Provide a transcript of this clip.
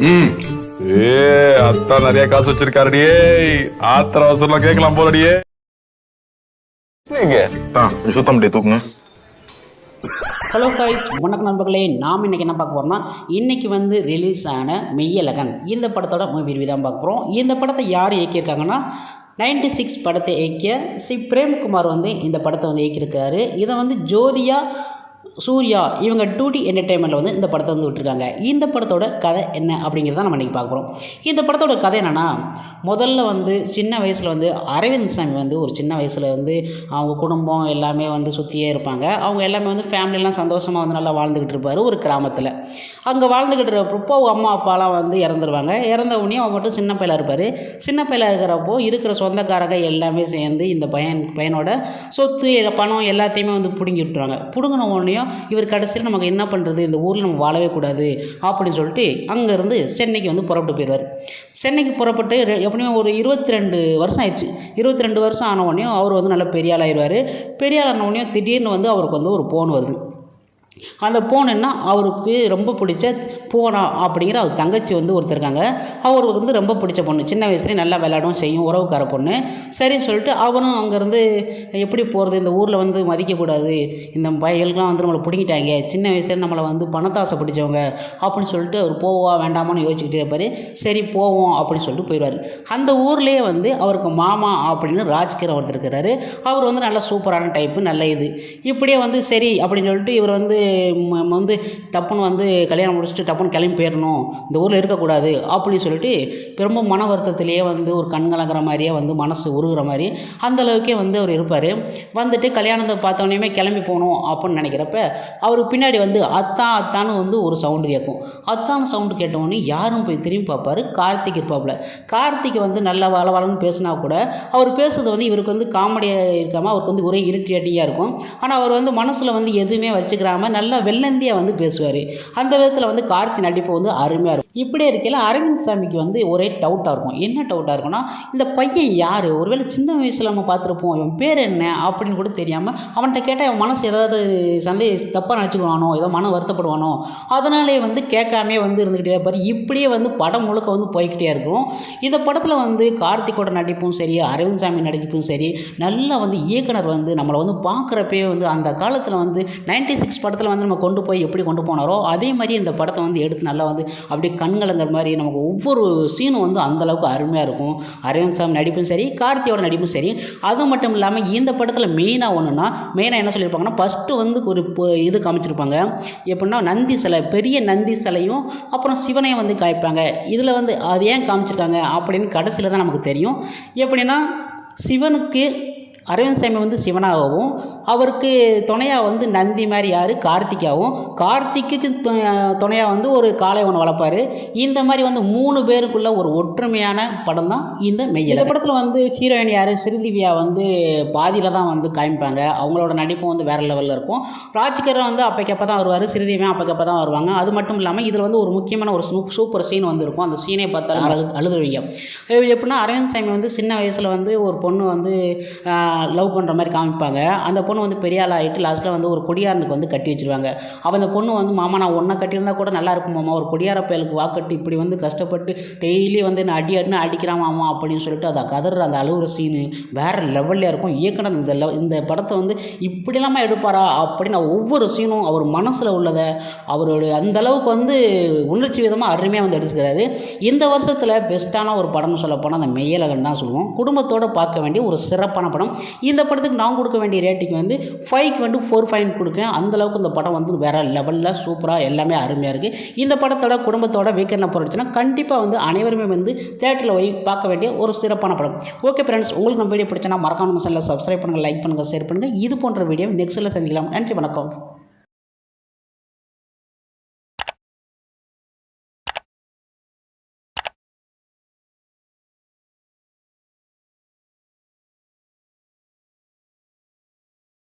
ம். ஏ அத்தா நிறைய காசு வச்சிருக்காருடியே ஆத்திர அவசரம் கேட்கலாம் போலடியே. சுத்தம் தூக்குங்க. ஹலோ கைஸ் வணக்கம் நண்பர்களே. நாம் இன்றைக்கி என்ன பார்க்க போகிறோம்னா இன்றைக்கி வந்து ரிலீஸ் ஆன மெய்யலகன் இந்த படத்தோட மூவி ரிவ்யூ தான் பார்க்க போகிறோம் இந்த படத்தை யார் இயக்கியிருக்காங்கன்னா 96 சிக்ஸ் படத்தை இயக்கிய சி பிரேம்குமார் வந்து இந்த படத்தை வந்து இயக்கியிருக்காரு. இதை வந்து ஜோதியா சூர்யா இவங்க டூடி என்டர்டைன்மெண்ட்டில் வந்து இந்த படத்தை வந்து விட்டுருக்காங்க. இந்த படத்தோட கதை என்ன அப்படிங்கிறத நம்ம இன்றைக்கி பார்க்க போகிறோம் இந்த படத்தோட கதை என்னென்னா முதல்ல வந்து சின்ன வயசில் வந்து அரவிந்த் சாமி வந்து ஒரு சின்ன வயசில் வந்து அவங்க குடும்பம் எல்லாமே வந்து சுற்றியே இருப்பாங்க. அவங்க எல்லாமே வந்து ஃபேமிலியெல்லாம் சந்தோஷமாக வந்து நல்லா வாழ்ந்துக்கிட்டு இருப்பார் ஒரு கிராமத்தில். அங்கே வாழ்ந்துக்கிட்டு இருக்கிறப்போ அவங்க அம்மா அப்பாலாம் வந்து இறந்துருவாங்க. இறந்த உடனே அவன் மட்டும் சின்ன பையலாக இருப்பார். சின்ன பையலாக இருக்கிறப்போ இருக்கிற சொந்தக்காரங்க எல்லாமே சேர்ந்து இந்த பையன் பையனோட சொத்து பணம் எல்லாத்தையுமே வந்து பிடுங்கி விட்டுருவாங்க. பிடுங்கின உடனே இவர் கடைசியில் நமக்கு என்ன பண்ணுறது இந்த ஊரில் நம்ம வாழவே கூடாது அப்படின்னு சொல்லிட்டு அங்கேருந்து சென்னைக்கு வந்து புறப்பட்டு போயிடுவார். சென்னைக்கு புறப்பட்டு எப்படியும் ஒரு இருபத்தி ரெண்டு வருஷம் ஆயிடுச்சு. இருபத்தி ரெண்டு வருஷம் ஆன அவர் வந்து நல்ல பெரியாள் ஆயிடுவார் பெரியாள் திடீர்னு வந்து அவருக்கு வந்து ஒரு ஃபோன் வருது. அந்த போனுன்னா அவருக்கு ரொம்ப பிடிச்ச பூனா அப்படிங்கிற அவர் தங்கச்சி வந்து ஒருத்தர் இருக்காங்க. அவருக்கு வந்து ரொம்ப பிடிச்ச பொண்ணு. சின்ன வயசுலேயே நல்லா விளையாடும் செய்யும். உறவுக்கார பொண்ணு. சரின்னு சொல்லிட்டு அவனும் அங்கேருந்து எப்படி போகிறது இந்த ஊரில் வந்து மதிக்கக்கூடாது. இந்த பயல்கள்லாம் வந்து நம்மளை பிடிங்கிட்டாங்க. சின்ன வயசுல நம்மளை வந்து பணத்தாசை பிடிச்சவங்க அப்படின்னு சொல்லிட்டு அவர் போவா வேண்டாமான்னு யோசிச்சுக்கிட்டே இருப்பார். சரி போவோம் அப்படின்னு சொல்லிட்டு போயிடுவார். அந்த ஊர்லேயே வந்து அவருக்கு மாமா அப்படின்னு ராஜ்கிர ஒருத்தர் இருக்கிறாரு. அவர் வந்து நல்ல சூப்பரான டைப்பு நல்ல இது. இப்படியே வந்து சரி அப்படின்னு சொல்லிட்டு இவர் வந்து வந்து டப்புன்னு வந்து கல்யாணம் முடிச்சுட்டு டப்புன்னு கிளம்பி போயிடணும். இந்த ஊரில் இருக்கக்கூடாது அப்படின்னு சொல்லிட்டு ரொம்ப மன வருத்தத்திலேயே வந்து ஒரு கண் கலங்குற மாதிரியே வந்து மனசு உருகுற மாதிரி அந்தளவுக்கே வந்து அவர் இருப்பார். வந்துட்டு கல்யாணத்தை பார்த்தோன்னே கிளம்பி போகணும் அப்படின்னு நினைக்கிறப்ப அவர் பின்னாடி வந்து அத்தான் அத்தான்னு வந்து ஒரு சவுண்டு கேட்கும் அத்தான் சவுண்டு கேட்டவொடனே யாரும் போய் திரும்பி பார்ப்பாரு. கார்த்திக் இருப்பாப்புல. கார்த்திக் வந்து நல்லா வள வளன்னு பேசினா கூட அவர் பேசுறது வந்து இவருக்கு வந்து காமெடியாக இருக்காமல் அவருக்கு வந்து ஒரே இரிட்டேட்டிங்காக இருக்கும். ஆனால் அவர் வந்து மனசில் வந்து எதுவுமே வச்சுக்கிறாமல் நல்லா வெள்ளந்தியாக வந்து பேசுவார். அந்த விதத்தில் வந்து கார்த்தி நடிப்பு வந்து அருமையாக இருக்கும். இப்படியே இருக்கையில் அரவிந்த் சாமிக்கு வந்து ஒரே டவுட்டாக இருக்கும். என்ன டவுட்டாக இருக்கும்னா இந்த பையன் யார்? ஒருவேளை சின்ன வயசில் நம்ம பார்த்துருப்போம் இவன் பேர் என்ன அப்படின்னு கூட தெரியாமல் அவன்கிட்ட கேட்டால் அவன் மனசு ஏதாவது சந்தே தப்பாக நினச்சிக்குவானோ ஏதோ மன வருத்தப்படுவானோ அதனாலே வந்து கேட்காமே வந்து இருந்துக்கிட்டே இருப்பார். இப்படியே வந்து படம் முழுக்க வந்து போய்க்கிட்டே இருக்கும். இந்த படத்தில் வந்து கார்த்திகோட நடிப்பும் சரி அரவிந்த் சாமி நடிப்பும் சரி நல்லா வந்து இயக்குனர் வந்து நம்மளை வந்து பார்க்குறப்பே வந்து அந்த காலத்தில் வந்து 96 சிக்ஸ் படத்தில் வந்து நம்ம கொண்டு போய் எப்படி கொண்டு போனாரோ அதே மாதிரி இந்த படத்தை வந்து எடுத்து நல்லா வந்து அப்படியே கண்கலங்கிற மாதிரி நமக்கு ஒவ்வொரு சீனும் வந்து அந்தளவுக்கு அருமையாக இருக்கும். அரவிந்த் சாமி நடிப்பும் சரி கார்த்தியோட நடிப்பும் சரி. அது மட்டும் இல்லாமல் இந்த படத்தில் மெயினாக ஒன்றுனா மெயினாக என்ன சொல்லியிருப்பாங்கன்னா ஃபஸ்ட்டு வந்து ஒரு இது காமிச்சிருப்பாங்க. எப்படின்னா நந்தி சிலை பெரிய நந்தி சிலையும் அப்புறம் சிவனையும் வந்து காய்ப்பாங்க இதில் வந்து அது ஏன் காமிச்சிருக்காங்க அப்படின்னு கடைசியில் தான் நமக்கு தெரியும். எப்படின்னா சிவனுக்கு அரவிந்த் சாமி வந்து சிவனாகவும் அவருக்கு துணையாக வந்து நந்தி மாதிரி யார்? கார்த்திகாவும். கார்த்திக்கு துணையாக வந்து ஒரு காளை ஒன்று வளர்ப்பார். இந்த மாதிரி வந்து மூணு பேருக்குள்ள ஒரு ஒற்றுமையான படம் தான் இந்த மெய்யல் இந்த படத்தில் வந்து ஹீரோயின் யார்? ஸ்ரீதிவ்யா வந்து பாதியில் தான் வந்து காமிப்பாங்க. அவங்களோட நடிப்பும் வந்து வேறு லெவலில் இருக்கும். ராஜ்கர் வந்து அப்போக்கப்போ தான் வருவார். ஸ்ரீதிவ்யா அப்போக்கப்போ தான் வருவாங்க. அது மட்டும் இல்லாமல் இதில் வந்து ஒரு முக்கியமான ஒரு சூ சூப்பர் சீன் வந்து இருக்கும். அந்த சீனை பார்த்தாலும் அழு அழுதுருவீங்க. இது எப்படின்னா அரவிந்த் சாமி வந்து சின்ன வயசில் வந்து ஒரு பொண்ணு வந்து லவ் பண்ணுற மாதிரி காமிப்பாங்க. அந்த பொண்ணு வந்து பெரிய ஆள் ஆகிட்டு லாஸ்ட்டில் வந்து ஒரு கொடியாரனுக்கு வந்து கட்டி வச்சிருவாங்க. அவள் அந்த பொண்ணு வந்து மாமா நான் ஒன்றா கட்டியிருந்தா கூட நல்லா இருக்கும் மாமா. ஒரு கொடியார பயலுக்கு வாக்கட்டு இப்படி வந்து கஷ்டப்பட்டு டெய்லி வந்து நான் அடி அடினு அடிக்கிறான் மாமா அப்படின்னு சொல்லிட்டு அதை கதற அந்த அழுகுற சீனு வேறு லெவல்லையாக இருக்கும். இயக்குனர் இந்த லெவ இந்த படத்தை வந்து இப்படிலாமா எடுப்பாரா? அப்படின்னு ஒவ்வொரு சீனும் அவர் மனசில் உள்ளதை அவருடைய அந்த அளவுக்கு வந்து உணர்ச்சி விதமாக அருமையாக வந்து எடுத்துக்கிறாரு. இந்த வருஷத்தில் பெஸ்ட்டான ஒரு படம்னு சொல்ல போனால் அந்த மெய்யலகன் தான் சொல்லுவோம். குடும்பத்தோடு பார்க்க வேண்டிய ஒரு சிறப்பான படம். இந்த படத்துக்கு நான் கொடுக்க வேண்டிய ரேட்டிங் வந்து ஃபைவ்க்கு வந்து ஃபோர் ஃபைவ் கொடுக்கேன் அந்த அளவுக்கு இந்த படம் வந்து வேறு லெவலில் சூப்பராக எல்லாமே அருமையாக இருக்குது இந்த படத்தோட குடும்பத்தோட வீக்கெண்டில் போட்டுச்சுன்னா கண்டிப்பாக வந்து அனைவருமே வந்து தேட்டரில் போய் பார்க்க வேண்டிய ஒரு சிறப்பான படம். ஓகே ஃப்ரெண்ட்ஸ் உங்களுக்கு நம்ம வீடியோ பிடிச்சனா மறக்காம நம்ம சப்ஸ்கிரைப் பண்ணுங்கள் லைக் பண்ணுங்கள் ஷேர் பண்ணுங்கள் இது போன்ற வீடியோ நெக்ஸ்ட்டில் சந்திக்கலாம். நன்றி வணக்கம்.